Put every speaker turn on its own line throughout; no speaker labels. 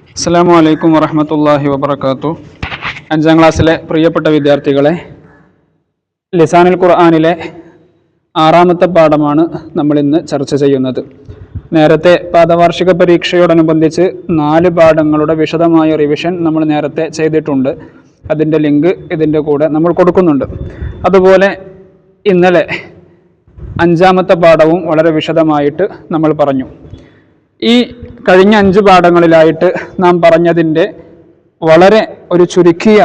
അസ്സാം വലൈക്കും വറഹമത്തല്ലാഹി വബർക്കാത്തു അഞ്ചാം ക്ലാസ്സിലെ പ്രിയപ്പെട്ട വിദ്യാർത്ഥികളെ ലിസാനുൽ ഖുർആാനിലെ ആറാമത്തെ പാഠമാണ് നമ്മൾ ഇന്ന് ചർച്ച ചെയ്യുന്നത്. നേരത്തെ പാദവാർഷിക പരീക്ഷയോടനുബന്ധിച്ച് നാല് പാഠങ്ങളുടെ വിശദമായ റിവിഷൻ നമ്മൾ നേരത്തെ ചെയ്തിട്ടുണ്ട്. അതിന്റെ ലിങ്ക് ഇതിന്റെ കൂടെ നമ്മൾ കൊടുക്കുന്നുണ്ട്. അതുപോലെ ഇന്നലെ അഞ്ചാമത്തെ പാഠവും വളരെ വിശദമായിട്ട് നമ്മൾ പറഞ്ഞു. ഈ കഴിഞ്ഞ അഞ്ച് പാഠങ്ങളിലായിട്ട് നാം പറഞ്ഞതിന്റെ വളരെ ഒരു ചുരുക്കിയ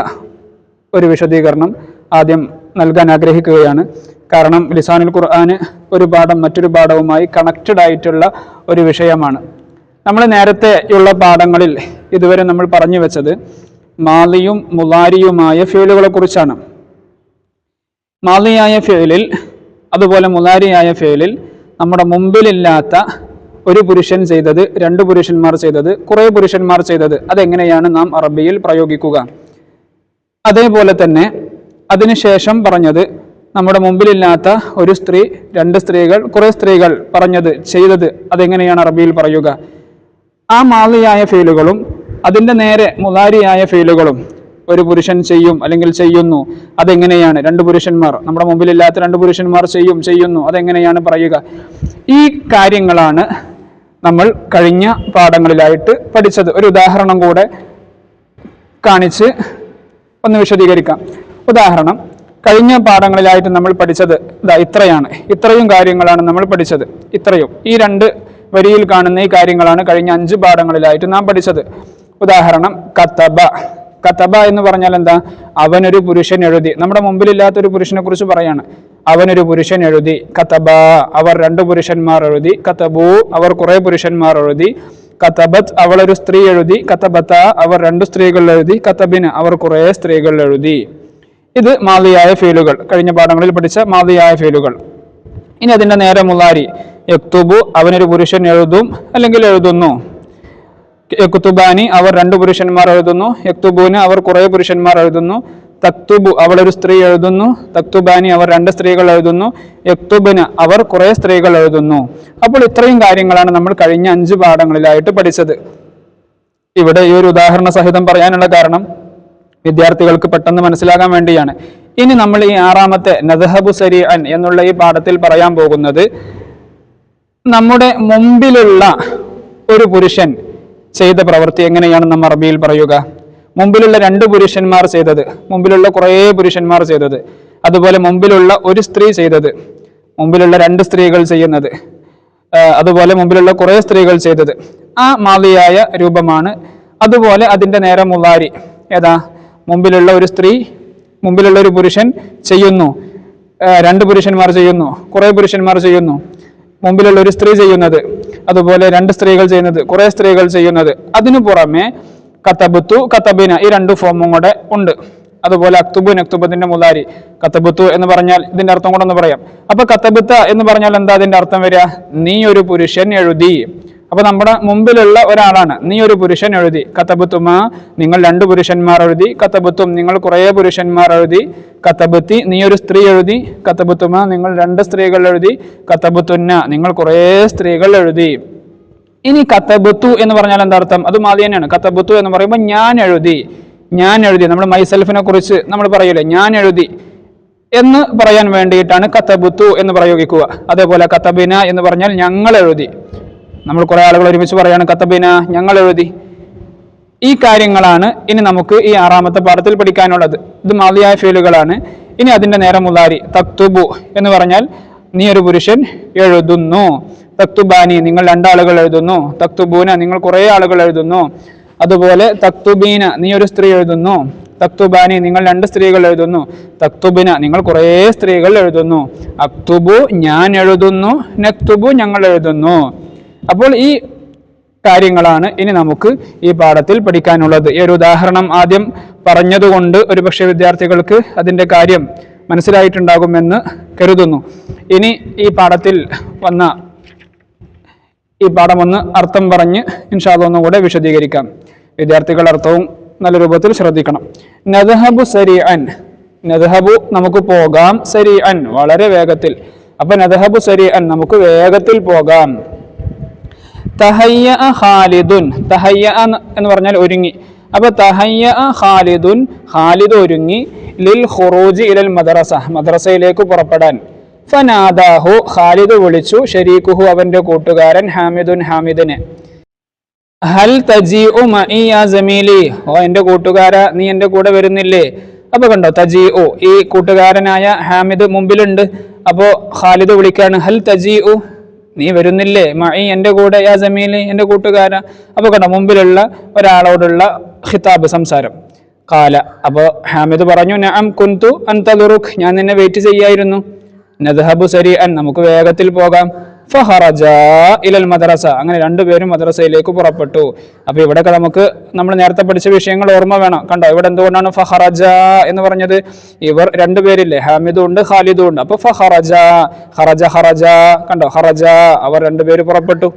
ഒരു വിശദീകരണം ആദ്യം നൽകാൻ ആഗ്രഹിക്കുകയാണ്. കാരണം ലിസാനുൽ ഖുർആന് ഒരു പാഠം മറ്റൊരു പാഠവുമായി കണക്റ്റഡ് ആയിട്ടുള്ള ഒരു വിഷയമാണ്. നമ്മൾ നേരത്തെയുള്ള പാഠങ്ങളിൽ ഇതുവരെ നമ്മൾ പറഞ്ഞു വെച്ചത് മാലിയും മുലാരിയുമായ ഫേലുകളെ കുറിച്ചാണ്. മാലിയായ ഫേലിൽ അതുപോലെ മുലാരിയായ ഫേലിൽ നമ്മുടെ മുമ്പിലില്ലാത്ത ഒരു പുരുഷൻ ചെയ്തത് രണ്ട് പുരുഷന്മാർ ചെയ്തത് കുറേ പുരുഷന്മാർ ചെയ്തത് അതെങ്ങനെയാണ് നാം അറബിയിൽ പ്രയോഗിക്കുക? അതേപോലെ തന്നെ അതിനുശേഷം പറഞ്ഞത് നമ്മുടെ മുമ്പിലില്ലാത്ത ഒരു സ്ത്രീ രണ്ട് സ്ത്രീകൾ കുറേ സ്ത്രീകൾ പറഞ്ഞത് ചെയ്തത് അതെങ്ങനെയാണ് അറബിയിൽ പറയുക? ആ മാലിയായ ഫീലുകളും അതിന്റെ നേരെ മുതാരിയായ ഫീലുകളും ഒരു പുരുഷൻ ചെയ്യും അല്ലെങ്കിൽ ചെയ്യുന്നു അതെങ്ങനെയാണ്? രണ്ട് പുരുഷന്മാർ നമ്മുടെ മുമ്പിലില്ലാത്ത രണ്ട് പുരുഷന്മാർ ചെയ്യും ചെയ്യുന്നു അതെങ്ങനെയാണ് പറയുക? ഈ കാര്യങ്ങളാണ് നമ്മൾ കഴിഞ്ഞ പാഠങ്ങളിലായിട്ട് പഠിച്ചത്. ഒരു ഉദാഹരണം കൂടെ കാണിച്ച് ഒന്ന് വിശദീകരിക്കാം. ഉദാഹരണം കഴിഞ്ഞ പാഠങ്ങളിലായിട്ട് നമ്മൾ പഠിച്ചത് ഇതാ ഇത്രയാണ്. ഇത്രയും കാര്യങ്ങളാണ് നമ്മൾ പഠിച്ചത്. ഇത്രയും. ഈ രണ്ട് വരിയിൽ കാണുന്ന ഈ കാര്യങ്ങളാണ് കഴിഞ്ഞ അഞ്ച് പാഠങ്ങളിലായിട്ട് നാം പഠിച്ചത്. ഉദാഹരണം കത്തബ കത്തബ എന്ന് പറഞ്ഞാൽ എന്താ? അവനൊരു പുരുഷൻ എഴുതി. നമ്മുടെ മുമ്പിലില്ലാത്ത ഒരു പുരുഷനെ കുറിച്ച് പറയാണ്. അവനൊരു പുരുഷൻ എഴുതി കത്തബ അവർ രണ്ട് പുരുഷന്മാർ എഴുതി. കത്തബു അവർ കുറെ പുരുഷന്മാർ എഴുതി. കത്തബത്ത് അവൾ ഒരു സ്ത്രീ എഴുതി. കത്തബത്ത അവർ രണ്ട് സ്ത്രീകൾ എഴുതി. കത്തബിന് അവർ കുറെ സ്ത്രീകൾ എഴുതി. ഇത് മാതിയായ ഫീലുകൾ. കഴിഞ്ഞ പാഠങ്ങളിൽ പഠിച്ച മാതിയായ ഫീലുകൾ. ഇനി അതിന്റെ നേരെ മുലാരി യക്തുബു അവനൊരു പുരുഷൻ എഴുതും അല്ലെങ്കിൽ എഴുതുന്നു? യക്തുബാനി അവർ രണ്ട് പുരുഷന്മാർ എഴുതുന്നു. യക്തുബൂന് അവർ കുറെ പുരുഷന്മാർ എഴുതുന്നു. തക്തുബു അവൾ ഒരു സ്ത്രീ എഴുതുന്നു. തക്തുബാനി അവർ രണ്ട് സ്ത്രീകൾ എഴുതുന്നു. യക്തുബിന് അവർ കുറെ സ്ത്രീകൾ എഴുതുന്നു. അപ്പോൾ ഇത്രയും കാര്യങ്ങളാണ് നമ്മൾ കഴിഞ്ഞ അഞ്ച് പാഠങ്ങളിലായിട്ട് പഠിച്ചത്. ഇവിടെ ഈ ഒരു ഉദാഹരണ സഹിതം പറയാനുള്ള കാരണം വിദ്യാർത്ഥികൾക്ക് പെട്ടെന്ന് മനസ്സിലാകാൻ വേണ്ടിയാണ്. ഇനി നമ്മൾ ഈ ആറാമത്തെ നദഹബു സരി അൻ എന്നുള്ള ഈ പാഠത്തിൽ പറയാൻ പോകുന്നത് നമ്മുടെ മുമ്പിലുള്ള ഒരു പുരുഷൻ ചെയ്ത പ്രവൃത്തി എങ്ങനെയാണ് നമ്മൾ അറബിയിൽ പറയുക. മുമ്പിലുള്ള രണ്ട് പുരുഷന്മാർ ചെയ്തത്. മുമ്പിലുള്ള കുറേ പുരുഷന്മാർ ചെയ്തത്. അതുപോലെ മുമ്പിലുള്ള ഒരു സ്ത്രീ ചെയ്തത്. മുമ്പിലുള്ള രണ്ട് സ്ത്രീകൾ ചെയ്യുന്നത്. അതുപോലെ മുമ്പിലുള്ള കുറേ സ്ത്രീകൾ ചെയ്തത്. ആ മാവിയായ രൂപമാണ്. അതുപോലെ അതിന്റെ നേരെ മുവാരി ഏതാ? മുമ്പിലുള്ള ഒരു സ്ത്രീ മുമ്പിലുള്ള ഒരു പുരുഷൻ ചെയ്യുന്നു. രണ്ട് പുരുഷന്മാർ ചെയ്യുന്നു. കുറേ പുരുഷന്മാർ ചെയ്യുന്നു. മുമ്പിലുള്ള ഒരു സ്ത്രീ ചെയ്യുന്നത് അതുപോലെ രണ്ട് സ്ത്രീകൾ ചെയ്യുന്നത് കുറെ സ്ത്രീകൾ ചെയ്യുന്നത്. അതിനു പുറമെ കത്തബുത്തു കത്തബിന ഈ രണ്ട് ഫോമും കൂടെ ഉണ്ട്. അതുപോലെ അക്തുബു നക്തുബത്തിന്റെ മുതാരി കത്തബുത്തു എന്ന് പറഞ്ഞാൽ ഇതിന്റെ അർത്ഥം കൂടെ ഒന്ന് പറയാം. അപ്പൊ കത്തബുത്ത എന്ന് പറഞ്ഞാൽ എന്താ അതിന്റെ അർത്ഥം വരിക? നീ ഒരു പുരുഷൻ എഴുതി. അപ്പൊ നമ്മുടെ മുമ്പിലുള്ള ഒരാളാണ്. നീ ഒരു പുരുഷൻ എഴുതി. കത്തബുത്തുമ നിങ്ങൾ രണ്ട് പുരുഷന്മാർ എഴുതി. കത്തബുത്തും നിങ്ങൾ കുറേ പുരുഷന്മാർ എഴുതി. കത്തബുത്തി നീ ഒരു സ്ത്രീ എഴുതി. കത്തബുത്തുമ നിങ്ങൾ രണ്ട് സ്ത്രീകൾ എഴുതി. കത്തബുത്തുന്ന നിങ്ങൾ കുറേ സ്ത്രീകൾ എഴുതി. ഇനി കത്തബുത്തു എന്ന് പറഞ്ഞാൽ എന്താ അർത്ഥം? അത് മാതി തന്നെയാണ്. കത്തബുത്തു എന്ന് പറയുമ്പോൾ ഞാൻ എഴുതി. ഞാൻ എഴുതി. നമ്മൾ മൈസെൽഫിനെ കുറിച്ച് നമ്മൾ പറയൂലേ ഞാൻ എഴുതി. എന്ന് പറയാൻ വേണ്ടിയിട്ടാണ് കത്തബുത്തു എന്ന് പ്രയോഗിക്കുക. അതേപോലെ കത്തബിന എന്ന് പറഞ്ഞാൽ ഞങ്ങൾ എഴുതി. നമ്മൾ കുറെ ആളുകൾ ഒരുമിച്ച് പറയാണ് കത്തബിന ഞങ്ങൾ എഴുതി ഈ കാര്യങ്ങളാണ് ഇനി നമുക്ക് ഈ ആറാമത്തെ പാഠത്തിൽ പഠിക്കാനുള്ളത്. ഇത് മതിയായ ഫീലുകളാണ്. ഇനി അതിന്റെ നേരം മുതാരി തക്തുബു എന്ന് പറഞ്ഞാൽ നീ ഒരു പുരുഷൻ എഴുതുന്നു. തക്തുബാനി നിങ്ങൾ രണ്ടാളുകൾ എഴുതുന്നു. തക്തുബൂന നിങ്ങൾ കുറേ ആളുകൾ എഴുതുന്നു. അതുപോലെ തക്തുബീന നീ ഒരു സ്ത്രീ എഴുതുന്നു. തക്തുബാനി നിങ്ങൾ രണ്ട് സ്ത്രീകൾ എഴുതുന്നു. തക്തുബിന നിങ്ങൾ കുറേ സ്ത്രീകൾ എഴുതുന്നു. അക്തുബു ഞാൻ എഴുതുന്നു. നക്തുബു ഞങ്ങൾ എഴുതുന്നു. അപ്പോൾ ഈ കാര്യങ്ങളാണ് ഇനി നമുക്ക് ഈ പാഠത്തിൽ പഠിക്കാനുള്ളത്. ഈ ഒരു ഉദാഹരണം ആദ്യം പറഞ്ഞതുകൊണ്ട് ഒരു പക്ഷേ വിദ്യാർത്ഥികൾക്ക് അതിന്റെ കാര്യം മനസ്സിലായിട്ടുണ്ടാകുമെന്ന് കരുതുന്നു. ഇനി ഈ പാഠത്തിൽ വന്ന ഈ പാഠം ഒന്ന് അർത്ഥം പറഞ്ഞ് ഇൻഷാദൊന്നും ഒന്നുകൂടെ വിശദീകരിക്കാം. വിദ്യാർത്ഥികൾ അർത്ഥവും നല്ല രൂപത്തിൽ ശ്രദ്ധിക്കണം. നദഹബു സരി അൻ നദഹബു നമുക്ക് പോകാം സരി അൻ വളരെ വേഗത്തിൽ. അപ്പൊ നദഹബു സരി അൻ നമുക്ക് വേഗത്തിൽ പോകാം. തഹയ്യ ഖാലിദുൻ. തഹയ്യ എന്ന് പറഞ്ഞാൽ ഒരുങ്ങി. അപ്പൊ തഹയ്യ ഖാലിദുൻ ഖാലിദ് ഒരുങ്ങി. ലിൽ ഖുറൂജി ഇലൽ മദ്രസ മദ്രസയിലേക്ക് പുറപ്പെടാൻ. ഫനാദാഹു ഖാലിദ് വിളിച്ചു ഷരീഖുഹു അവന്റെ കൂട്ടുകാരൻ ഹാമിദുൻ ഹാമിദിനെ. ഹൽ തജീഉ മഇ യാ ജമീലി. ഓ എന്റെ കൂട്ടുകാര നീ എന്റെ കൂടെ വരുന്നില്ലേ? അപ്പൊ കണ്ടോ തജീഉ ഈ കൂട്ടുകാരനായ ഹാമിദ് മുമ്പിലുണ്ട്. അപ്പോ ഖാലിദ് വിളിക്കാണ് ഹൽ തജീഉ? നീ വരുന്നില്ലേ? മഇ എന്റെ കൂടെ യാ ജമീലി എന്റെ കൂട്ടുകാര. അപ്പോൾ കണ്ട മുമ്പിലുള്ള ഒരാളോടുള്ള ഖിതാബ് സംസാരം. കാല അപ്പോൾ ഹാമിദ് പറഞ്ഞു നഅം കുന്തു അൻതലുറുഖ് ഞാൻ നിന്നെ വെയിറ്റ് ചെയ്യായിരുന്നു. നദ്ഹബു സരിഅൻ നമുക്ക് വേഗത്തിൽ പോകാം. ഫഹറജ ഇലൽ മദ്രസ. അങ്ങനെ രണ്ടുപേരും മദ്രസയിലേക്ക് പുറപ്പെട്ടു. അപ്പൊ ഇവിടെയൊക്കെ നമുക്ക് നമ്മൾ നേരത്തെ പഠിച്ച വിഷയങ്ങൾ ഓർമ്മ വേണം. കണ്ടോ ഇവിടെ എന്തുകൊണ്ടാണ് ഫഹറജ എന്ന് പറഞ്ഞത്? ഇവർ രണ്ടുപേരില്ലേ ഹാമിദും ഉണ്ട് ഖാലിദും ഉണ്ട്. അപ്പൊ ഫഹറജ ഹറജ ഹറജ കണ്ടോ ഹറജ അവർ രണ്ടുപേര് പുറപ്പെട്ടു.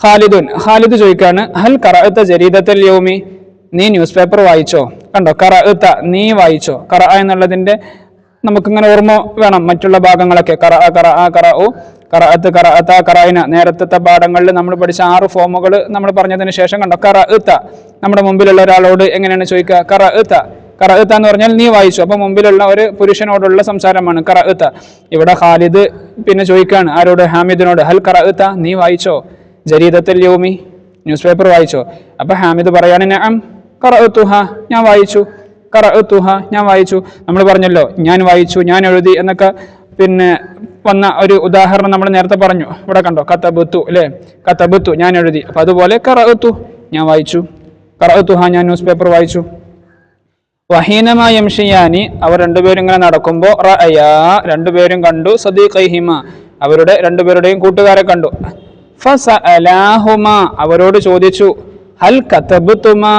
ഖാലിദുൻ ഖാലിദ് ചോദിക്കാണ് ഹൽ കറഅത്ത ജരീദത്തൽ യൗമി? നീ ന്യൂസ് പേപ്പർ വായിച്ചോ? കണ്ടോ കറഅത്ത നീ വായിച്ചോ? കറ എന്നുള്ളതിന്റെ നമുക്കിങ്ങനെ ഓർമ്മ വേണം മറ്റുള്ള ഭാഗങ്ങളൊക്കെ. കറ കറ കറ ഓ കറഅത്ത് കറഅത്ത കറായിന. നേരത്തെ പാഠങ്ങളിൽ നമ്മൾ പഠിച്ച ആറ് ഫോമുകൾ നമ്മൾ പറഞ്ഞതിന് ശേഷം കണ്ടോ? കറ നമ്മുടെ മുമ്പിലുള്ള ഒരാളോട് എങ്ങനെയാണ് ചോദിക്കുക? കറ കറ എന്ന് പറഞ്ഞാൽ നീ വായിച്ചു. അപ്പൊ മുമ്പിലുള്ള ഒരു പുരുഷനോടുള്ള സംസാരമാണ് കറ ഇവിടെ ഖാലിദ് പിന്നെ ചോദിക്കുകയാണ് ആരോട്? ഹാമിദിനോട്. ഹൽ കറ നീ വായിച്ചോ? ജരീദത്തിൽ യോമി ന്യൂസ് പേപ്പർ വായിച്ചോ? അപ്പൊ ഹാമിദ് പറയാണ് കറ ഇത്തുഹ ഞാൻ വായിച്ചു. കറ ഖറഅതുഹ ഞാൻ വായിച്ചു. നമ്മൾ പറഞ്ഞല്ലോ ഞാൻ വായിച്ചു ഞാൻ എഴുതി എന്നൊക്കെ പിന്നെ വന്ന ഒരു ഉദാഹരണം നമ്മൾ നേരത്തെ പറഞ്ഞു. ഇവിടെ കണ്ടോ? കത്തബുത്തു അല്ലേ? കത്തബുത്തു ഞാൻ എഴുതി. അപ്പൊ അതുപോലെ ഖറഅതു ഞാൻ വായിച്ചു. ഖറഅതുഹ ഞാൻ ന്യൂസ് പേപ്പർ വായിച്ചു. വഹീനമായ യംഷിയാനി അവർ രണ്ടുപേരും ഇങ്ങനെ നടക്കുമ്പോൾ റഅയാ രണ്ടുപേരും കണ്ടു സദീഖൈഹിമ അവരുടെ രണ്ടുപേരുടെയും കൂട്ടുകാരെ കണ്ടു. ഫസഅലാഹുമ അവരോട് ചോദിച്ചു ഹൽ കത്തബുത്തുമാ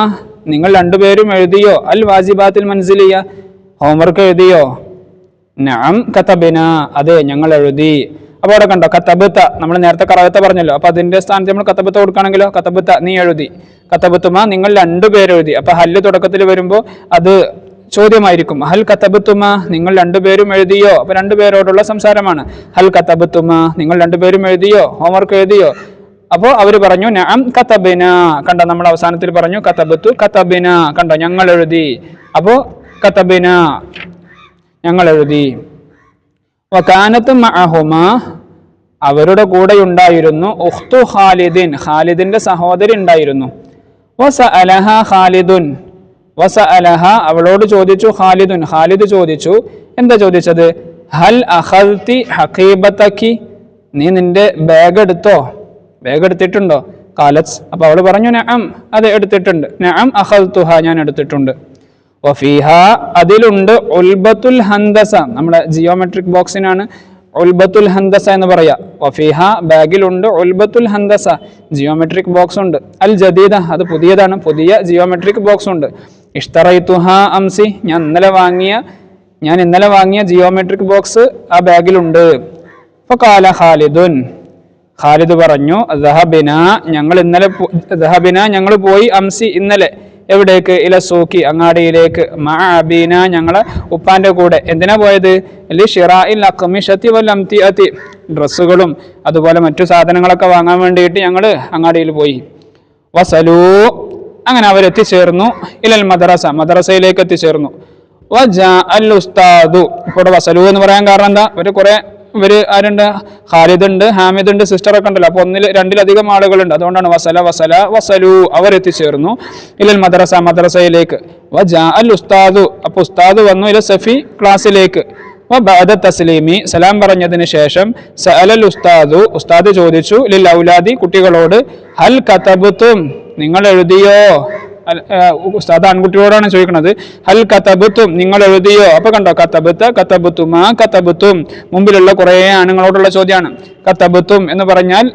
നിങ്ങൾ രണ്ടുപേരും എഴുതിയോ? അൽ വാജിബാത്തിൽ മനസ്സിലിയ ഹോംവർക്ക് എഴുതിയോ? നഅം കതബിന അതെ ഞങ്ങൾ എഴുതി. അപ്പോൾ അവിടെ കണ്ടോ കത്തബത്ത നമ്മൾ നേരത്തെ കറവത്ത പറഞ്ഞല്ലോ. അപ്പോൾ അതിന്റെ സ്ഥാനത്ത് നമ്മൾ കത്തബത്ത കൊടുക്കുകയാണെങ്കിലോ കത്തബത്ത നീ എഴുതി. കത്തബത്തുമ നിങ്ങൾ രണ്ടുപേരും എഴുതി. അപ്പൊ ഹല്ല് തുടക്കത്തിൽ വരുമ്പോൾ അത് ചോദ്യമായിരിക്കും. ഹൽ കത്തബത്തുമ നിങ്ങൾ രണ്ടുപേരും എഴുതിയോ? അപ്പോൾ രണ്ടുപേരോടുള്ള സംസാരമാണ്. ഹൽ കത്തബത്തുമ നിങ്ങൾ രണ്ടുപേരും എഴുതിയോ? ഹോംവർക്ക് എഴുതിയോ? അപ്പോൾ അവർ പറഞ്ഞു നഅം കത്തബിന കണ്ടോ നമ്മൾ അവസാനത്തിൽ പറഞ്ഞു കത്തബത്തു കത്തബിന കണ്ടോ ഞങ്ങൾ എഴുതി. അപ്പോൾ കത്തബിന ഞങ്ങൾ എഴുതി വക്കാനത്ത് മഹുമ അവരുടെ കൂടെ ഉണ്ടായിരുന്നു ഉഖ്തു ഖാലിദിൻ ഖാലിദിന്റെ സഹോദരി ഉണ്ടായിരുന്നു. വസ അലഹ ഖാലിദുൻ വസ അലഹ അവളോട് ചോദിച്ചു ഖാലിദുൻ ഖാലിദ് ചോദിച്ചു എന്താ ചോദിച്ചത്? ഹൽ അഖൽതി ഹക്കീബത്തക്കി നീ നിന്റെ ബാഗ് എടുത്തോ? ബാഗ് എടുത്തിട്ടുണ്ടോ? കാലത്ത് അപ്പൊ അവൾ പറഞ്ഞു നഅം. അതെ എടുത്തിട്ടുണ്ട്. നഅം അഖൽതുഹ ഞാൻ എടുത്തിട്ടുണ്ട്. വഫീഹ. അതിലുണ്ട് ഉൽബത്തുൽ ഹന്തസ. നമ്മുടെ ജിയോമെട്രിക് ബോക്സിനാണ് ഉൽബത്തുൽ ഹന്തസ എന്ന് പറയാ. വഫീഹ ബാഗിലുണ്ട് ഉൽബത്തുൽ ഹന്തസ. ജിയോമെട്രിക് ബോക്സ് ഉണ്ട് അൽ ജദീദ അത് പുതിയതാണ്. പുതിയ ജിയോമെട്രിക് ബോക്സ് ഉണ്ട് ഇഷ്തറൈത്തുഹ അംസി ഞാൻ ഇന്നലെ വാങ്ങിയ ഞാൻ ഇന്നലെ വാങ്ങിയ ജിയോമെട്രിക് ബോക്സ് ആ ബാഗിലുണ്ട്. ഫകാല ഖാലിദുൻ. ഖാലിദ് പറഞ്ഞു ദഹബിന ഞങ്ങൾ ഇന്നലെ ദഹബിന ഞങ്ങൾ പോയി അംസി ഇന്നലെ. എവിടേക്ക്? ഇല സൂക്കി അങ്ങാടിയിലേക്ക്. മാ ഞങ്ങളെ ഉപ്പാന്റെ കൂടെ. എന്തിനാ പോയത്? ലി ഷിറായിൽ അക്കമിഷത്തി വല്ലംതി അതി ഡ്രസ്സുകളും അതുപോലെ മറ്റു സാധനങ്ങളൊക്കെ വാങ്ങാൻ വേണ്ടിയിട്ട് ഞങ്ങൾ അങ്ങാടിയിൽ പോയി. വസലു. അങ്ങനെ അവരെത്തിച്ചേർന്നു. ഇലൽ മദ്രസ മദ്രസയിലേക്ക് എത്തിച്ചേർന്നു. ഉസ്താദു. ഇപ്പോൾ വസലു എന്ന് പറയാൻ കാരണം എന്താ? ഒരു കുറെ ഇവർ ആരുണ്ട്? ഖാലിദ് ഉണ്ട് ഹാമിദ് ഉണ്ട് സിസ്റ്റർ ഒക്കെ ഉണ്ടല്ലോ. അപ്പൊ ഒന്നിൽ രണ്ടിലധികം ആളുകളുണ്ട്. അതുകൊണ്ടാണ് വസല വസല വസലു അവർ അവരെത്തിച്ചേർന്നു ഇലൽ മദ്രസ മദ്രസയിലേക്ക്. വജാ അൽ ഉസ്താദു. അപ്പോൾ ഉസ്താദ് വന്നു ഇല്ല സഫി ക്ലാസ്സിലേക്ക്. വബഅദ തസ്ലീമി. സലാം പറഞ്ഞതിന് ശേഷം സഅലൽ ഉസ്താദു ഉസ്താദ് ചോദിച്ചു ലിൽ ഔലാദി കുട്ടികളോട് ഹൽ കഥബുത്തും നിങ്ങൾ എഴുതിയോ? ഉസ്താദ് ആൺകുട്ടിയോടാണ് ചോദിക്കുന്നത് ഹൽ കത്തബുത്തും നിങ്ങൾ എഴുതിയോ? അപ്പൊ കണ്ടോ കത്തബുത്ത് കത്തബുത്തും ആ കത്തബുത്തും മുമ്പിലുള്ള കുറെ ആണുങ്ങളോടുള്ള ചോദ്യമാണ് കത്തബുത്തും എന്ന് പറഞ്ഞാൽ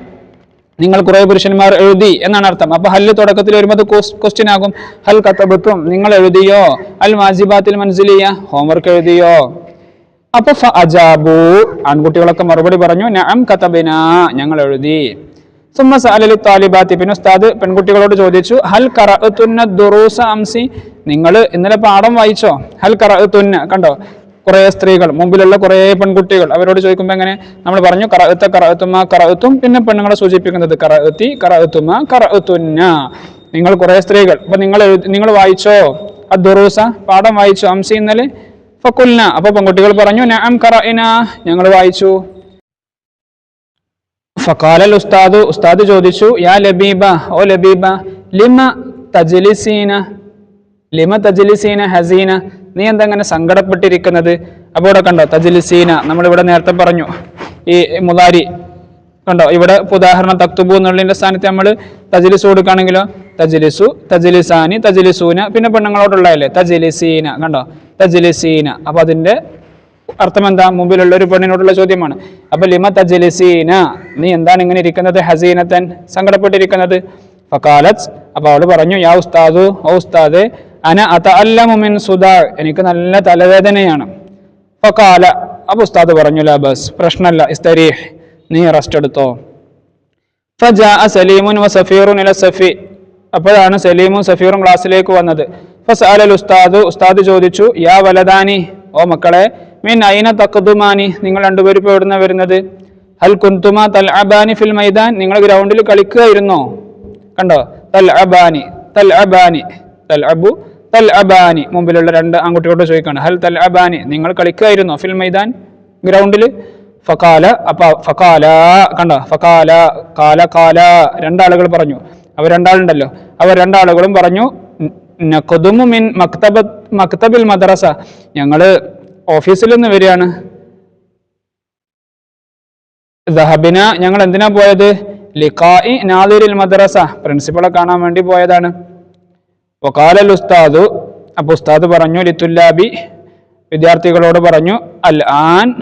നിങ്ങൾ കുറെ പുരുഷന്മാർ എഴുതി എന്നാണ് അർത്ഥം. അപ്പൊ ഹല്ല് തുടക്കത്തിൽ വരുമ്പോൾ ക്വസ്റ്റ്യൻ ആകും. ഹൽ കത്തബത്തും നിങ്ങൾ എഴുതിയോ? അൽ വാജിബാത്തിൽ മനസ്സിലിയ ഹോംവർക്ക് എഴുതിയോ? അപ്പൊ ആൺകുട്ടികളൊക്കെ മറുപടി പറഞ്ഞു നഅം കത്തബിന ഞങ്ങൾ എഴുതി. പിന്നെ ഉസ്താദ് പെൺകുട്ടികളോട് ചോദിച്ചു ഹൽ കറഅത്തുന്ന ദുറൂസ അംസി? നിങ്ങൾ ഇന്നലെ പാഠം വായിച്ചോ? ഹൽ കറഅത്തുന്ന കണ്ടോ? കുറേ സ്ത്രീകൾ മുമ്പിലുള്ള കുറേ പെൺകുട്ടികൾ അവരോട് ചോദിക്കുമ്പോൾ എങ്ങനെ? നമ്മൾ പറഞ്ഞു കറഅത്ത കറഅത്തുമ കറഅത്തും പിന്നെ പെണ്ണുങ്ങളെ സൂചിപ്പിക്കുന്നത് കറഅത്തി കറഅത്തുമ കറഅത്തുന്ന നിങ്ങൾ കുറേ സ്ത്രീകൾ അപ്പൊ നിങ്ങൾ നിങ്ങൾ വായിച്ചോ? അദ്ദുറൂസ പാഠം വായിച്ചോ? അംസി ഇന്നലെ? ഫക്കുൽന അപ്പൊ പെൺകുട്ടികൾ പറഞ്ഞു നഅം കറഇന ഞങ്ങൾ വായിച്ചു. ഫക്കാലൽ ഉസ്താദു ഉസ്താദ് ചോദിച്ചു യാ ലബീബ ഓ ലബീബ ലിമ തജ്ലിസീന ലിമ തജ്ലിസീന ഹസീന നീ എന്തങ്ങനെ സങ്കടപ്പെട്ടിരിക്കുന്നത്? അപ്പോൾ ഇവിടെ കണ്ടോ തജ്ലിസീന. നമ്മളിവിടെ നേരത്തെ പറഞ്ഞു. ഈ മുതാരി കണ്ടോ ഇവിടെ ഉദാഹരണം തക്തുബു എന്നുള്ളതിന്റെ സ്ഥാനത്ത് നമ്മൾ തജലിസു കൊടുക്കുകയാണെങ്കിലോ തജ്ലിസു തജ്ലിസാനി തജ്ലിസൂന പിന്നെ പെണ്ണുങ്ങളോടുള്ളതല്ലേ തജ്ലിസീന കണ്ടോ തജ്ലിസീന. അപ്പോൾ അതിന്റെ അർത്ഥം എന്താ മുമ്പിലുള്ള ഒരു പെണ്ണിനോടുള്ള ചോദ്യമാണ്. അപ്പൊ ലിമ തജലിസീന നീ എന്താണ് ഇങ്ങനെ ഇരിക്കുന്നത്? ഹസീനത്തൻ സങ്കടപ്പെട്ടിരിക്കുന്നത്. ഫക്കാലത്ത് അപ്പൊ അവൾ പറഞ്ഞു യാ ഉസ്താദു ഓ ഉസ്താദ് അന അത അല്ല മുമിൻ സുദാ. എനിക്ക് നല്ല തലവേദനയാണ്. ഫക്കാല അപ്പൊ ഉസ്താദ് പറഞ്ഞു ലാ ബസ് പ്രശ്നമല്ല ഇസ്തരീഹ് നീ റെസ്റ്റ് എടുത്തോ. ഫജാഅ സലീമുൻ വ സഫീറുൻ ഇല സഫി. അപ്പോഴാണ് സലീമും സഫീറും ക്ലാസ്സിലേക്ക് വന്നത്. ഫസഅലൽ ഉസ്താദ് ഉസ്താദ് ചോദിച്ചു യാ വലദാനി ഓ മക്കളെ മിൻ ഐന തഖദുമാനി? നിങ്ങൾ രണ്ടുപേരും ഇപ്പോൾ എവിടുന്ന വരുന്നത്? ഹൽ കുന്തുമ തൽ അബാനി ഫിൽ മൈദാൻ? നിങ്ങൾ ഗ്രൗണ്ടിൽ കളിക്കുകയായിരുന്നോ? കണ്ടോ? തൽ അബാനി തൽ അബാനി തൽ അബു തൽ അബാനി മുമ്പിലുള്ള രണ്ട് ആൺകുട്ടികളോട് ചോദിക്കാണ് ഹൽ തൽ അബാനി നിങ്ങൾ കളിക്കുകയായിരുന്നോ ഫിൽ മൈദാൻ? ഗ്രൗണ്ടിൽ? ഫക്കാല അപ്പ ഫക്കാല കണ്ടോ? ഫക്കാല കാല കാല. രണ്ടാളുകൾ പറഞ്ഞു. അവർ രണ്ടാളുണ്ടല്ലോ. അവർ രണ്ടാളുകളും പറഞ്ഞു മിൻ മക്തബ മക്തബിൽ മദ്രസ. ഞങ്ങൾ ഓഫീസിൽ നിന്ന് വരികയാണ്. ദഹബിന ഞങ്ങൾ എന്തിനാ പോയത്? ലിഖായി നാദിരിൽ മദ്രസ. പ്രിൻസിപ്പളെ കാണാൻ വേണ്ടി പോയതാണ്. വക്കാലൽ ഉസ്താദു അപ്പൊ ഉസ്താദ് പറഞ്ഞു ലിത്തുല്ലാബി വിദ്യാർത്ഥികളോട് പറഞ്ഞു അൽ ആൻ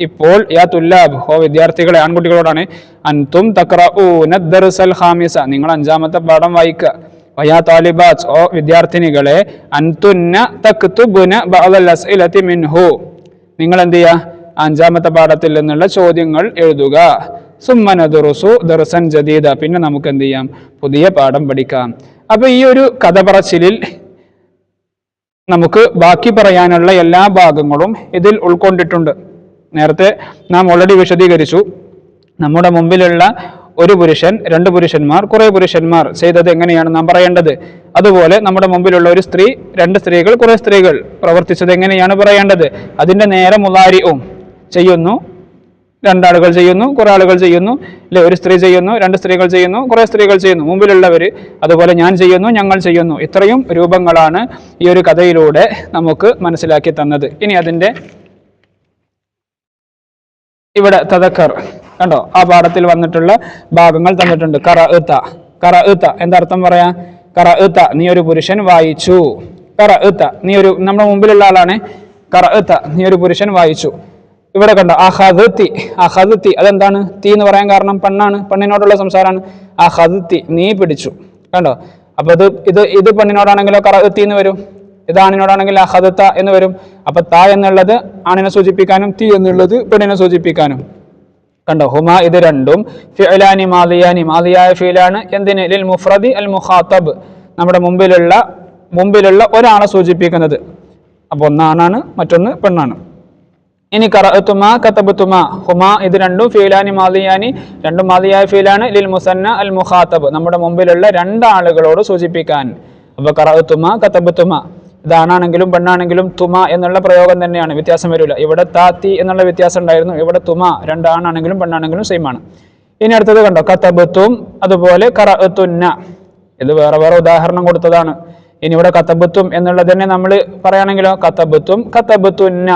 ഇപ്പോൾ യാ തുല്ലാബ്. ഓ വിദ്യാർത്ഥികളെ ആൺകുട്ടികളോടാണ്. അൻതും തക്റഊന ദർസൽ ഹാമിസ നിങ്ങൾ അഞ്ചാമത്തെ പാഠം വായിക്കുക. വയാ താലിബാത്ത് ഓ വിദ്യാർത്ഥിനികളെ അൻതുന്ന തക്തുബുന ബഅദൽ മിൻഹു. നിങ്ങൾ എന്ത് ചെയ്യുക അഞ്ചാമത്തെ പാഠത്തിൽ നിന്നുള്ള ചോദ്യങ്ങൾ എഴുതുക. സുമ്മനദുറുസു ദർസൻ ജദീദ. പിന്നെ നമുക്ക് എന്ത് ചെയ്യാം പുതിയ പാഠം പഠിക്കാം. അപ്പൊ ഈ ഒരു കഥ പറച്ചിലിൽ നമുക്ക് ബാക്കി പറയാനുള്ള എല്ലാ ഭാഗങ്ങളും ഇതിൽ ഉൾക്കൊണ്ടിട്ടുണ്ട്. നേരത്തെ നാം ഓൾറെഡി വിശദീകരിച്ചു. നമ്മുടെ മുമ്പിലുള്ള ഒരു പുരുഷൻ രണ്ട് പുരുഷന്മാർ കുറെ പുരുഷന്മാർ ചെയ്തത് എങ്ങനെയാണ് നാം പറയേണ്ടത്? അതുപോലെ നമ്മുടെ മുമ്പിലുള്ള ഒരു സ്ത്രീ രണ്ട് സ്ത്രീകൾ കുറെ സ്ത്രീകൾ പ്രവർത്തിച്ചത് എങ്ങനെയാണ് പറയേണ്ടത്? അതിന്റെ നേരെ മുതാരിയും ചെയ്യുന്നു. രണ്ടാളുകൾ ചെയ്യുന്നു കുറെ ആളുകൾ ചെയ്യുന്നു. അല്ലെ ഒരു സ്ത്രീ ചെയ്യുന്നു രണ്ട് സ്ത്രീകൾ ചെയ്യുന്നു കുറെ സ്ത്രീകൾ ചെയ്യുന്നു. മുമ്പിലുള്ളവർ അതുപോലെ ഞാൻ ചെയ്യുന്നു ഞങ്ങൾ ചെയ്യുന്നു. ഇത്രയും രൂപങ്ങളാണ് ഈ ഒരു കഥയിലൂടെ നമുക്ക് മനസ്സിലാക്കി തന്നത്. ഇനി അതിന്റെ ഇവിടെ തതക്കർ കണ്ടോ? ആ പാഠത്തിൽ വന്നിട്ടുള്ള ഭാഗങ്ങൾ തന്നിട്ടുണ്ട്. കറ ഇത്ത കറ ഇത്ത എന്തർത്ഥം പറയാ? കറ ഇത്ത നീ ഒരു പുരുഷൻ വായിച്ചു. കറ ഇത്ത നീ ഒരു നമ്മുടെ മുമ്പിലുള്ള ആളാണ്. കറ ഇത്ത നീ ഒരു പുരുഷൻ വായിച്ചു. ഇവിടെ കണ്ടോ? അഹദത്തി. അഹദത്തി. അതെന്താണ്? തീ എന്ന് പറയാൻ കാരണം പെണ്ണാണ്. പെണ്ണിനോടുള്ള സംസാരമാണ്. അഹദത്തി. നീ പിടിച്ചു. കണ്ടോ? അപ്പൊ ഇത് ഇത് ഇത് പെണ്ണിനോടാണെങ്കിലോ കറത്തി എന്ന് വരും. ഇത് ആണിനോടാണെങ്കിൽ അഹദത്ത എന്ന് വരും. അപ്പൊ താ എന്നുള്ളത് ആണിനെ സൂചിപ്പിക്കാനും തീ എന്നുള്ളത് പെണ്ണിനെ സൂചിപ്പിക്കാനും. കണ്ടോ? ഹുമ ഇത് രണ്ടും ഫിഅലാനി മാളിയാനി മാളിയായ ഫീലാണ് എന്തിന്? ലിൽ മുഫ്രദി അൽ മുഖാത്തബ്. നമ്മുടെ മുമ്പിലുള്ള മുമ്പിലുള്ള ഒരാളെ സൂചിപ്പിക്കുന്നത്. അപ്പോൾ ഒന്നാണാണ് മറ്റൊന്ന് പെണ്ണാണ്. ഇനി കറഅത്തുമ കത്തബുത്തുമ ഹുമ ഇത് രണ്ടും ഫീലാനി മാദിയാനി രണ്ടും മാദിയായ ഫീലാണ്. ലിൽ മുസന്ന അൽ മുഖാത്തബ്. നമ്മുടെ മുമ്പിലുള്ള രണ്ടാളുകളോട് സൂചിപ്പിക്കാൻ. അപ്പോൾ കറഅത്തുമ കത്തബത്തുമ ഇതാണാണെങ്കിലും പെണ്ണാണെങ്കിലും തുമ എന്നുള്ള പ്രയോഗം തന്നെയാണ്. വ്യത്യാസം വരില്ല. ഇവിടെ താത്തി എന്നുള്ള വ്യത്യാസം ഉണ്ടായിരുന്നു. ഇവിടെ തുമ രണ്ടാണാണെങ്കിലും പെണ്ണാണെങ്കിലും സെയിം ആണ്. ഇനി അടുത്തത് കണ്ടോ? കത്തബത്തും അതുപോലെ കറത്തുന്ന ഇത് വേറെ വേറെ ഉദാഹരണം കൊടുത്തതാണ്. ഇനി ഇവിടെ കത്തബത്തും എന്നുള്ളത് തന്നെ നമ്മൾ പറയുകയാണെങ്കിലോ? കത്തബത്തും കത്തബത്തുന്ന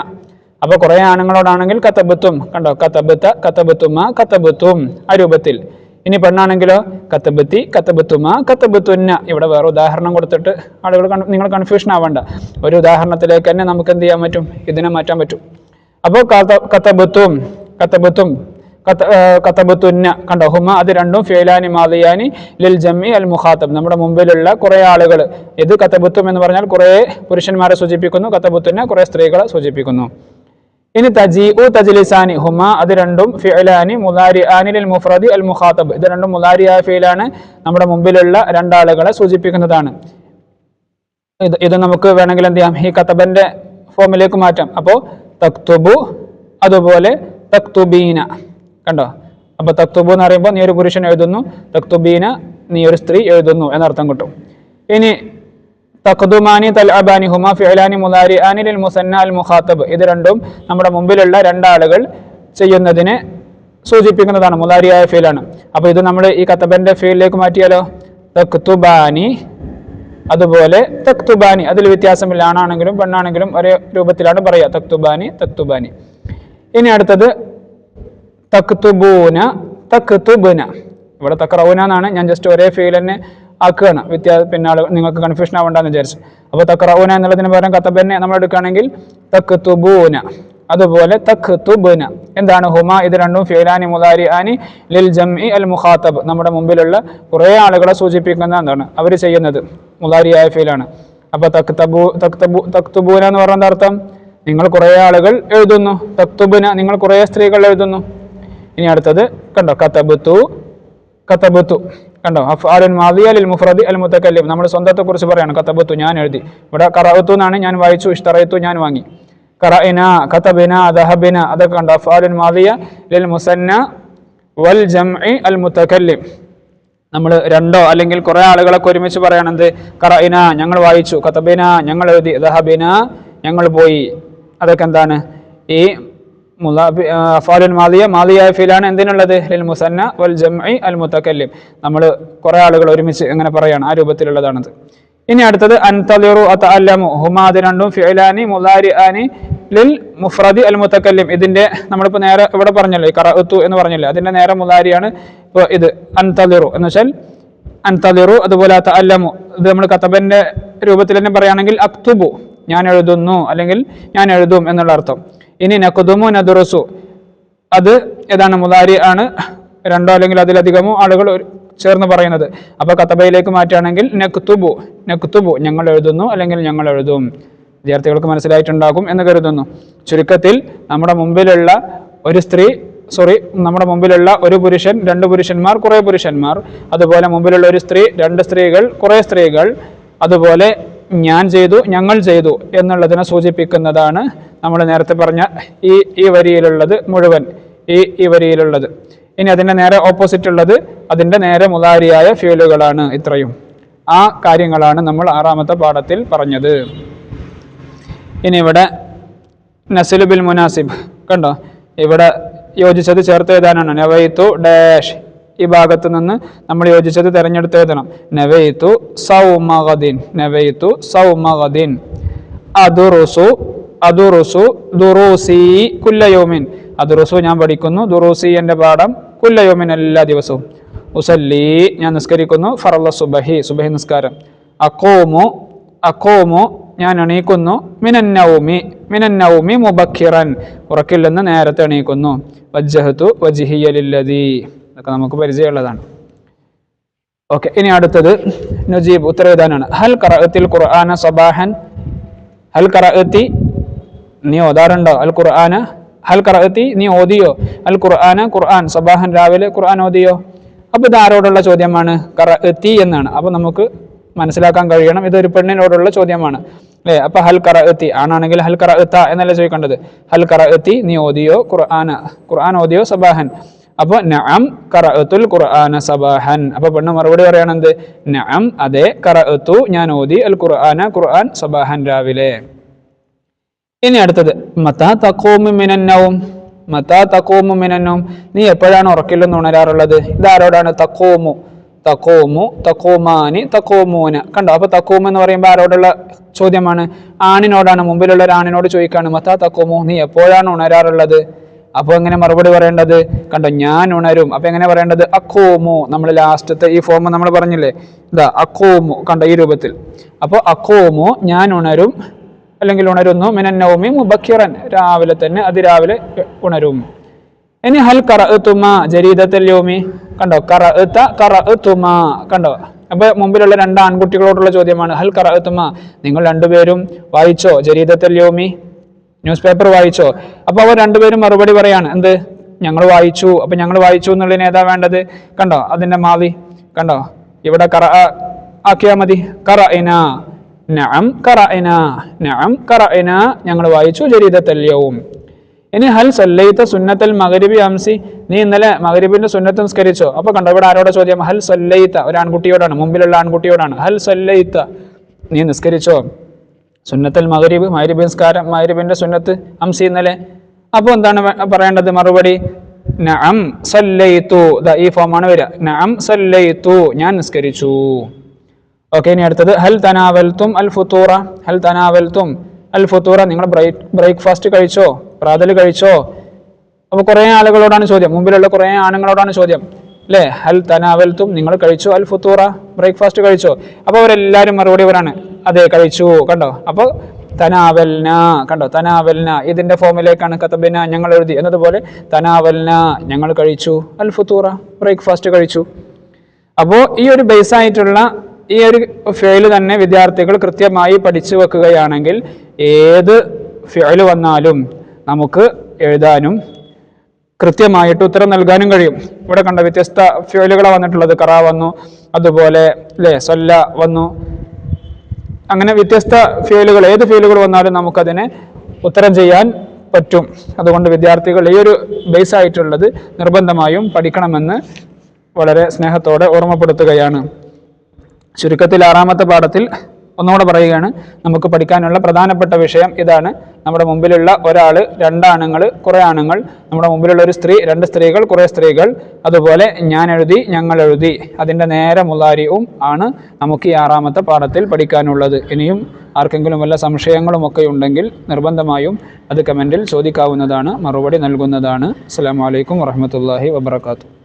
അപ്പോൾ കുറേ ആണുങ്ങളോടാണെങ്കിൽ കത്തബത്തും കണ്ടോ? കത്തബത്ത കത്തബത്തുമ കത്തബത്തും ആ രൂപത്തിൽ. ഇനി പെണ്ണാണെങ്കിലോ? കത്തബത്തി കത്തബത്തുമ കത്തബത്തുന്ന ഇവിടെ വേറെ ഉദാഹരണം കൊടുത്തിട്ട് ആളുകൾ നിങ്ങൾ കൺഫ്യൂഷൻ ആവേണ്ട. ഒരു ഉദാഹരണത്തിലേക്ക് തന്നെ നമുക്ക് എന്ത് ചെയ്യാൻ പറ്റും? ഇതിനെ മാറ്റാൻ പറ്റും. അപ്പോൾ കത്തബത്തും കത്തബത്തും കത്ത- കത്തബത്തുന്ന കണ്ടോ? ഹുമ അത് രണ്ടും ഫേലാനി മാലിയാനി ലിൽ ജമ്മി അൽ മുഖാത്തബ്. നമ്മുടെ മുമ്പിലുള്ള കുറേ ആളുകൾ ഇത് കത്തബത്തും എന്ന് പറഞ്ഞാൽ കുറേ പുരുഷന്മാരെ സൂചിപ്പിക്കുന്നു കത്തബത്തുന്ന കുറേ സ്ത്രീകളെ സൂചിപ്പിക്കുന്നു. ഇനി തജി ഉ തജ്ലിസാനി ഹുമ അത് രണ്ടും ഫിഅലാനി മുലാരി ആനിൽ മുഫ്രദി അൽ മുഖാത്തബ് ഇത് രണ്ടും മുലാരിയായ ഫീലാണ് നമ്മുടെ മുമ്പിലുള്ള രണ്ടാളുകളെ സൂചിപ്പിക്കുന്നതാണ്. ഇത് ഇത് നമുക്ക് വേണമെങ്കിൽ എന്ത് ചെയ്യാം? ഈ കത്തബന്റെ ഫോമിലേക്ക് മാറ്റാം. അപ്പോൾ തക്തുബു അതുപോലെ തക്തുബീന. കണ്ടോ? അപ്പൊ തക്തുബു എന്ന് പറയുമ്പോൾ നീ ഒരു പുരുഷൻ എഴുതുന്നു തക്തുബീന നീ ഒരു സ്ത്രീ എഴുതുന്നു എന്നർത്ഥം കിട്ടും. ഇനി തഖ്ദുമാനി തൽഅബാനി ഹുമാ ഫിഅലാനി മുലാരിആനി ലിൽ മുസന്ന അൽ മുഖാത്തബ് ഇത് രണ്ടും നമ്മുടെ മുമ്പിലുള്ള രണ്ടാളുകൾ ചെയ്യുന്നതിനെ സൂചിപ്പിക്കുന്നതാണ്. മുലാരിയായ ഫീലാണ്. അപ്പോൾ ഇത് നമ്മൾ ഈ കത്തബന്റെ ഫീലിലേക്ക് മാറ്റിയാലോ? തക്തുബാനി അതുപോലെ തക്തുബാനി അതിൽ വ്യത്യാസമില്ല. ആണാണെങ്കിലും പെണ്ണാണെങ്കിലും ഒരേ രൂപത്തിലാണ് പറയുക. തക്തുബാനി തക്തുബാനി ഇനി അടുത്തത് തക്തുബൂന തക്തുബുന ഇവിടെ തക്രൗന എന്നാണ്. ഞാൻ ജസ്റ്റ് ഒരേ ഫീൽ തന്നെ ആക്കുകയാണ്. വ്യത്യാസ പിന്നെ ആൾ നിങ്ങൾക്ക് കൺഫ്യൂഷൻ ആവണ്ടെന്ന് വിചാരിച്ചു. അപ്പോൾ തക്രൗന എന്നുള്ളതിന് പകരം കത്തബന്നെ നമ്മൾ എടുക്കുകയാണെങ്കിൽ തക്തുബൂന അതുപോലെ തഖ്തുബുന. എന്താണ് ഹുമ? ഇത് രണ്ടും ഫിലാനി മുലാരി ആനി ലിൽ ജംഇ അൽ മുഖാത്തബ് നമ്മുടെ മുമ്പിലുള്ള കുറേ ആളുകളെ സൂചിപ്പിക്കുന്ന എന്താണ്? അവർ ചെയ്യുന്നത് മുലാരിയായ ഫീലാണ്. അപ്പോൾ തക്തബു തക് തക്തുബൂന എന്ന് പറഞ്ഞ അർത്ഥം? നിങ്ങൾ കുറേ ആളുകൾ എഴുതുന്നു. തക്തുബുന നിങ്ങൾ കുറേ സ്ത്രീകൾ എഴുതുന്നു. ഇനി അടുത്തത് കണ്ടോ? കത്തബുത്തു കത്തബുത്തു കണ്ടോ? അഫാലുൻ മാദിയ മുഫ്രദി അൽ മുത്തക്കല്ലിം നമ്മുടെ സ്വന്തത്തെ കുറിച്ച് പറയാണ്. കത്തബത്തു ഞാൻ എഴുതി. ഇവിടെ കറവത്തു എന്നാണ് ഞാൻ വായിച്ചു ഇഷ്ടറയത്തു ഞാൻ വാങ്ങി. കറഇന കതബിന ദഹബിന അതൊക്കെ കണ്ടോ? അഫാലുൻ മാദിയ ലിൽ മുസന്ന വൽ ജംഇ അൽ മുത്തക്കല്ലിം നമ്മൾ രണ്ടോ അല്ലെങ്കിൽ കുറെ ആളുകളൊക്കെ ഒരുമിച്ച് പറയണത് കറഇന ഞങ്ങൾ വായിച്ചു. കതബിന ഞങ്ങൾ എഴുതി. ദഹബിന ഞങ്ങൾ പോയി. അതൊക്കെ എന്താണ്? ഈ അഫാലുൽ മാലിയ മാദിയായ ഫീലാണ് എന്തിനുള്ളത്? ലിൽ മുസന്ന വൽ ജംഇ അൽ മുത്തക്കല്ലിം നമ്മൾ കുറേ ആളുകൾ ഒരുമിച്ച് എങ്ങനെ പറയാണ് ആ രൂപത്തിലുള്ളതാണത്. ഇനി അടുത്തത് അൻതലിറു അത്തഅല്ലമു അല്ലമു അത് രണ്ടും ഫിഅലാനി മുലാരിആനി ലിൽ മുഫ്രദി അൽ മുത്തക്കല്ലിം ഇതിന്റെ നമ്മളിപ്പോൾ നേരെ ഇവിടെ പറഞ്ഞല്ലോ കറഅത്തു എന്ന് പറഞ്ഞല്ലോ. അതിന്റെ നേരെ മുലാരിയാണ് ഇപ്പോൾ ഇത് അൻതലിറു എന്ന് വെച്ചാൽ അൻതലിറു അതുപോലെ അത്തഅല്ലമു ഇത് നമ്മൾ കത്തബന്റെ രൂപത്തിൽ തന്നെ പറയുകയാണെങ്കിൽ അക്തുബു ഞാൻ എഴുതുന്നു അല്ലെങ്കിൽ ഞാൻ എഴുതും എന്നുള്ള അർത്ഥം. ഇനി നക്കുതുമു നദുറസു. അത് ഏതാണ്? മുതാരി ആണ്. രണ്ടോ അല്ലെങ്കിൽ അതിലധികമോ ആളുകൾ ചേർന്ന് പറയുന്നത്. അപ്പൊ കത്തബയിലേക്ക് മാറ്റുകയാണെങ്കിൽ നെക്തുബു നെക്തുബു ഞങ്ങൾ എഴുതുന്നു അല്ലെങ്കിൽ ഞങ്ങൾ എഴുതും. വിദ്യാർത്ഥികൾക്ക് മനസ്സിലായിട്ടുണ്ടാകും എന്ന് കരുതുന്നു. ചുരുക്കത്തിൽ നമ്മുടെ മുമ്പിലുള്ള ഒരു സ്ത്രീ സോറി നമ്മുടെ മുമ്പിലുള്ള ഒരു പുരുഷൻ രണ്ട് പുരുഷന്മാർ കുറേ പുരുഷന്മാർ. അതുപോലെ മുമ്പിലുള്ള ഒരു സ്ത്രീ രണ്ട് സ്ത്രീകൾ കുറേ സ്ത്രീകൾ. അതുപോലെ ഞാൻ ചെയ്തു ഞങ്ങൾ ചെയ്തു എന്നുള്ളതിനെ സൂചിപ്പിക്കുന്നതാണ് നമ്മൾ നേരത്തെ പറഞ്ഞ ഈ ഈ വരിയിലുള്ളത് മുഴുവൻ ഈ ഈ വരിയിലുള്ളത്. ഇനി അതിന്റെ നേരെ ഓപ്പോസിറ്റ് ഉള്ളത് അതിന്റെ നേരെ മുതാരിയായ ഫ്യൂലുകളാണ് ഇത്രയും. ആ കാര്യങ്ങളാണ് നമ്മൾ ആറാമത്തെ പാഠത്തിൽ പറഞ്ഞത്. ഇനി ഇവിടെ നസിലുബിൽ മുനാസിബ്. കണ്ടോ? ഇവിടെ യോജിച്ചത് ചേർത്ത് എഴുതാനാണ്. നവൈത്തു ഡാഷ്. ഈ ഭാഗത്ത് നിന്ന് നമ്മൾ യോജിച്ചത് തിരഞ്ഞെടുത്ത് എഴുതണം. നവൈത്തു സൗമഗദിൻ നവൈത്തു സൗമഗദിൻ അതുറുസു അതുറുസു ദുറൂസി കുല്ലയോമിൻ. അതുറുസു ഞാൻ പഠിക്കുന്നു. ദുറൂസി എന്റെ പാഠം കുല്ലയോമിൻ എല്ലാ ദിവസവും. ഉസല്ലി ഞാൻ നിസ്കരിക്കുന്നു. ഫറല്ല സുബഹി സുബഹി നിസ്കാരം. അക്കോമു അക്കോമു ഞാൻ എണീക്കുന്നു. മിനന്നൗമി മിനന്നൗമി മുബക്കിറൻ ഉറക്കിൽ നിന്ന് നേരത്തെ എണീക്കുന്നു. വജ്ജഹത്തു വജിഹിയലില്ലതി ഇതൊക്കെ നമുക്ക് പരിചയമുള്ളതാണ്. ഓക്കെ ഇനി അടുത്തത് നജീബ് ഉത്തരവിധാനാണ് ഹൽ കറഅത്തിൽ ഖുർആന സബാഹൻ? ഹൽ കറഅത്തി നീ ഓതാറുണ്ടോ? അൽ ഖുർആന അൽ കറത്തി നീ ഓതിയോ? അൽ ഖുർആന ഖുർആൻ. സബാഹൻ രാവിലെ ഖുർആൻ ഓതിയോ? അപ്പോൾ ഇത് ആരോടുള്ള ചോദ്യമാണ്? കറഅത്തി എന്നാണ്. അപ്പോൾ നമുക്ക് മനസ്സിലാക്കാൻ കഴിയണം. ഇതൊരു പെണ്ണിനോടുള്ള ചോദ്യമാണ്. അല്ലേ? അപ്പോൾ ഹൽ കറഅത്തി ആണാണെങ്കിൽ ഹൽ കറഅത്ത എന്നല്ല ചോദിക്കേണ്ടത്? ഹൽ കറഅത്തി നീ ഓതിയോ? ഖുർആന. ഖുർആൻ ഓതിയോ? സബാഹൻ. അപ്പോൾ നഅം കറഅത്തുൽ ഖുർആന സബാഹൻ. അപ്പോൾ പെണ്ണ് മറുപടി പറയണെന്ത്? നഅം അതെ കറഅത്തു ഞാൻ ഓതി. അൽ ഖുർആന ഖുർആൻ സബാഹൻ രാവിലെ. ഇനി അടുത്തത് മത്താ തഖൂമു മിനന്നവും മത്താ തഖൂമു മിനന്നവും നീ എപ്പോഴാണ് ഉറക്കിൽ നിന്ന് ഉണരാറുള്ളത്? ഇതാരോടാണ് തക്കോമു തക്കോമു തക്കോമാനി തക്കോമൂന കണ്ടോ അപ്പൊ തക്കോമു എന്ന് പറയുമ്പോൾ ആരോടുള്ള ചോദ്യമാണ്? ആണിനോടാണ് മുമ്പിലുള്ള ഒരു ആണിനോട് ചോദിക്കാണ് മത്താ തക്കോമു നീ എപ്പോഴാണ് ഉണരാറുള്ളത്? അപ്പോൾ എങ്ങനെ മറുപടി പറയേണ്ടത്? കണ്ടോ ഞാൻ ഉണരും അപ്പൊ എങ്ങനെ പറയേണ്ടത്? അക്കോമു നമ്മൾ ലാസ്റ്റത്തെ ഈ ഫോം നമ്മൾ പറഞ്ഞില്ലേ? ഇതാ അക്കോമു കണ്ടോ ഈ രൂപത്തിൽ. അപ്പോൾ അക്കോമു ഞാൻ ഉണരും അല്ലെങ്കിൽ ഉണരുന്നു. മിനന്നൗമി മുബക്കിറൻ. രാവിലെ തന്നെ അതിരാവിലെ ഉണരും. ഇനി ഹൽ കറഅത്തുമ ജരീദത്തിൽ യോമി. കണ്ടോ? കറ എത്ത കറ തുമ കണ്ടോ? അപ്പൊ മുമ്പിലുള്ള രണ്ട് ആൺകുട്ടികളോടുള്ള ചോദ്യമാണ്. ഹൽ കറ കറഅത്തുമ നിങ്ങൾ രണ്ടുപേരും വായിച്ചോ? ജരീദത്തിൽ യോമി? ന്യൂസ് പേപ്പർ വായിച്ചോ? അപ്പൊ അവർ രണ്ടുപേരും മറുപടി പറയാണ്. എന്ത്? ഞങ്ങൾ വായിച്ചു. അപ്പൊ ഞങ്ങൾ വായിച്ചു എന്നുള്ളതിന് ഏതാ വേണ്ടത്? കണ്ടോ? അതിന്റെ മാവി. കണ്ടോ? ഇവിടെ കറ ആക്കിയാ മതി. കറ ഇന നഅം കറഅന നഅം കറഅന ഞങ്ങൾ വായിച്ചു ജരീദത്തൽ ഇനി ഹൽ സല്ലൈത്ത സുന്നത്തൽ മഗ്രിബി അംസി നീ ഇന്നലെ മഗ്രിബിന്റെ സുന്നത്ത് നിസ്കരിച്ചോ? അപ്പൊ കണ്ടോ ഇവിടെ ആരോടെ ചോദ്യം? ഹൽ സല്ലൈത്ത ഒരു ആൺകുട്ടിയോടാണ് മുമ്പിലുള്ള ആൺകുട്ടിയോടാണ്. ഹൽ സല്ലൈത്ത നീ നിസ്കരിച്ചോ? സുന്നത്തൽ മകരീബ് മഗ്രിബ് നിസ്കാരം മഗ്രിബിന്റെ സുന്നത്ത് അംസി ഇന്നലെ. അപ്പോൾ എന്താണ് പറയേണ്ടത് മറുപടി? നഅം സല്ലൈതു ഈ ഫോമാണ് വരിക. നഅം സല്ലൈതു ഞാൻ നിസ്കരിച്ചു. ഓക്കെ ഇനി അടുത്തത്. ഹൽ തനാവൽത്തും അൽ ഫുത്തൂറ ഹൽ തനാവൽത്തും അൽ ഫുത്തൂറ നിങ്ങൾ ബ്രേക്ക് ബ്രേക്ക്ഫാസ്റ്റ് കഴിച്ചോ? പ്രാതൽ കഴിച്ചോ? അപ്പോൾ കുറേ ആളുകളോടാണ് ചോദ്യം. മുമ്പിലുള്ള കുറേ ആണുങ്ങളോടാണ് ചോദ്യം. അല്ലേ ഹൽ തനാവൽത്തും നിങ്ങൾ കഴിച്ചോ? അൽ ഫുത്തൂറ ബ്രേക്ക്ഫാസ്റ്റ് കഴിച്ചോ? അപ്പോൾ അവരെല്ലാവരും മറുപടി അവരാണ് അതെ കഴിച്ചു. കണ്ടോ? അപ്പോൾ തനാവൽന കണ്ടോ? തനാവൽന. ഇതിന്റെ ഫോമിലേക്കാണ് കത്തബിന ഞങ്ങൾ എഴുതി. എന്നതുപോലെ തനാവൽന ഞങ്ങൾ കഴിച്ചു. അൽ ഫുത്തൂറ ബ്രേക്ക്ഫാസ്റ്റ് കഴിച്ചു. അപ്പോൾ ഈ ഒരു ബേസ് ആയിട്ടുള്ള ഈ ഒരു ഫെയിൽ തന്നെ വിദ്യാർത്ഥികൾ കൃത്യമായി പഠിച്ചു വെക്കുകയാണെങ്കിൽ ഏത് ഫെയിൽ വന്നാലും നമുക്ക് എഴുതാനും കൃത്യമായിട്ട് ഉത്തരം നൽകാനും കഴിയും. ഇവിടെ കണ്ട വ്യത്യസ്ത ഫ്യൂലുകളാണ് വന്നിട്ടുള്ളത്. കറ വന്നു അതുപോലെ അല്ലേ സൊല്ല വന്നു. അങ്ങനെ വ്യത്യസ്ത ഫെയിലുകൾ ഏത് ഫെയിലുകൾ വന്നാലും നമുക്കതിനെ ഉത്തരം ചെയ്യാൻ പറ്റും. അതുകൊണ്ട് വിദ്യാർത്ഥികൾ ഈ ഒരു ബേസ് ആയിട്ടുള്ളത് നിർബന്ധമായും പഠിക്കണമെന്ന് വളരെ സ്നേഹത്തോടെ ഓർമ്മപ്പെടുത്തുകയാണ്. ചുരുക്കത്തിൽ ആറാമത്തെ പാഠത്തിൽ ഒന്നുകൂടെ പറയുകയാണ്. നമുക്ക് പഠിക്കാനുള്ള പ്രധാനപ്പെട്ട വിഷയം ഇതാണ്. നമ്മുടെ മുമ്പിലുള്ള ഒരാൾ രണ്ടാണുങ്ങൾ കുറേ ആണുങ്ങൾ. നമ്മുടെ മുമ്പിലുള്ള ഒരു സ്ത്രീ രണ്ട് സ്ത്രീകൾ കുറേ സ്ത്രീകൾ. അതുപോലെ ഞാൻ എഴുതി ഞങ്ങൾ എഴുതി അതിന്റെ നേരെ മുതാരിയും ആണ് നമുക്ക് ഈ ആറാമത്തെ പാഠത്തിൽ പഠിക്കാനുള്ളത്. ഇനിയും ആർക്കെങ്കിലും വല്ല സംശയങ്ങളും ഒക്കെ ഉണ്ടെങ്കിൽ നിർബന്ധമായും അത് കമന്റിൽ ചോദിക്കാവുന്നതാണ്. മറുപടി നൽകുന്നതാണ്. അസ്സാം വലൈക്കും വറഹമത്തല്ലാഹി വബർക്കാത്തു